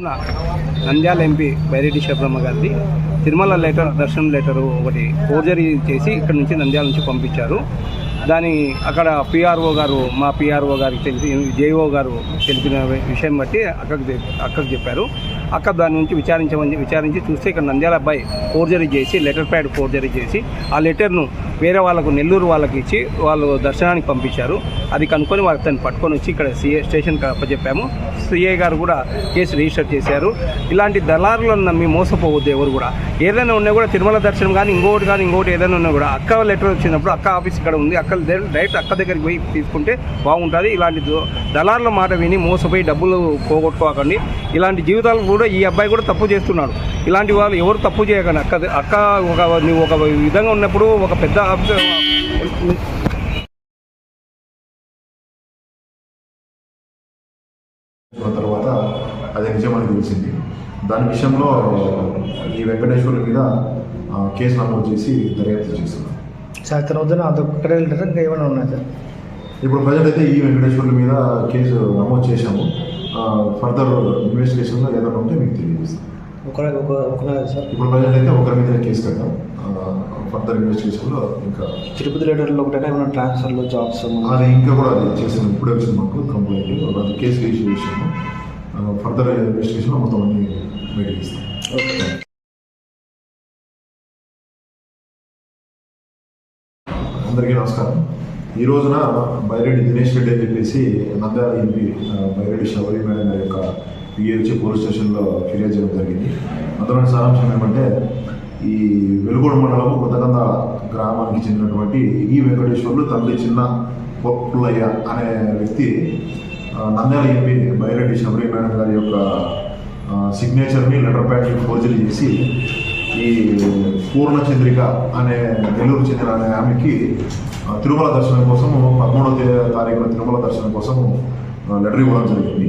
Nandyal MP Byreddy Shivabrahma గారిది. Tirumala letter దర్శనం letter ఒకటి ఫోర్జరీ చేసి ఇక్కడ నుంచి నంద్యాల నుంచి పంపించారు. దాని అక్కడ పిఆర్ఓ గారు మా పిఆర్ఓ గారికి తెలిసి జేఓ గారు తెలిపిన విషయం బట్టి అక్కకు చె- అక్కకు చెప్పారు. అక్క దాని నుంచి విచారించమని విచారించి చూస్తే ఇక్కడ నంద్యాల అబ్బాయి ఫోర్జరీ చేసి లెటర్ ప్యాడ్ ఫోర్జరీ చేసి ఆ లెటర్ను వేరే వాళ్ళకు నెల్లూరు వాళ్ళకి ఇచ్చి వాళ్ళు దర్శనానికి పంపించారు. అది కనుక్కొని వాళ్ళు తను పట్టుకొని వచ్చి ఇక్కడ సిఏ స్టేషన్కి అప్పచెప్పాము. సిఏ గారు కూడా కేసు రిజిస్టర్ చేశారు. ఇలాంటి దళారులను నమ్మి మోసపోవద్దు ఎవరు కూడా. ఏదైనా ఉన్నా కూడా తిరుమల దర్శనం కానీ ఇంకోటి కానీ ఇంకోటి ఏదైనా ఉన్నా కూడా అక్క లెటర్ వచ్చినప్పుడు అక్క ఆఫీస్ ఇక్కడ ఉంది. అక్క దగ్గర డైరెక్ట్ అక్క దగ్గరికి పోయి తీసుకుంటే బాగుంటుంది. ఇలాంటి దళారుల మాట విని మోసపోయి డబ్బులు పోగొట్టుకోకండి. ఇలాంటి జీవితాలు కూడా ఈ అబ్బాయి కూడా తప్పు చేస్తున్నాడు. ఇలాంటి వాళ్ళు ఎవరు తప్పు చేయకండి అక్క అక్క ఒక నువ్వు ఒక విధంగా ఉన్నప్పుడు ఒక పెద్ద తర్వాత అది నిజమని తెలిసింది. దాని విషయంలో ఈ వెంకటేశ్వరుల మీద కేసు నమోదు చేసి దర్యాప్తు చేస్తున్నాం సార్ అదొక్కడే వెళ్ళారా ఇంకా ఏమైనా ఉన్నాయి సార్? ఇప్పుడు ప్రజెంట్ అయితే ఈ వెంకటేశ్వరుల మీద కేసు నమోదు చేశాము. ఫర్దర్ ఇన్వెస్టిగేషన్లో ఏదైనా ఉంటే మీకు తెలియజేస్తాం. ఇప్పుడు ప్రజెంట్ అయితే ఒకరి మీద కేసు కట్టాం ఫర్దర్ ఇన్వెస్టిగేషన్లో ఇంకా తిరుపతి లెటర్లో ఒకటైనా ఏమైనా ట్రాన్స్ఫర్లు జాబ్స్ అది ఇంకా కూడా అది చేసాము ఇప్పుడే వచ్చింది మాకు కంప్లైంట్ అది కేసు రిజిస్టర్ చేసాము ఫర్దర్ ఇన్వెస్టిగేషన్లో మొత్తం అన్ని బయటకి ఇస్తాం ఓకే అందరికీ నమస్కారం. ఈ రోజున బైరెడ్డి దినేష్ రెడ్డి అని చెప్పేసి నంద్యాల ఎంపీ బైరెడ్డి శబరి మేడం గారి యొక్క పిహెచ్ పోలీస్ స్టేషన్లో ఫిర్యాదు చేయడం జరిగింది. అందులోని సారాంశం ఏమంటే ఈ వెలుగోడు మండలం కొత్తగంద గ్రామానికి చెందినటువంటి ఈ వెంకటేశ్వర్లు తండ్రి చిన్న పొప్పులయ్య అనే వ్యక్తి నంద్యాల ఎంపీ బైరెడ్డి శబరి మేడం గారి యొక్క సిగ్నేచర్ని లెటర్ ప్యాడ్ని ఫోర్జరీ చేసి ఈ పూర్ణచంద్రిక అనే నెల్లూరు చెందిన అనే ఆమెకి తిరుమల దర్శనం కోసం పదమూడవ తారీఖున తిరుమల దర్శనం కోసం లెటర్ ఇవ్వడం జరిగింది.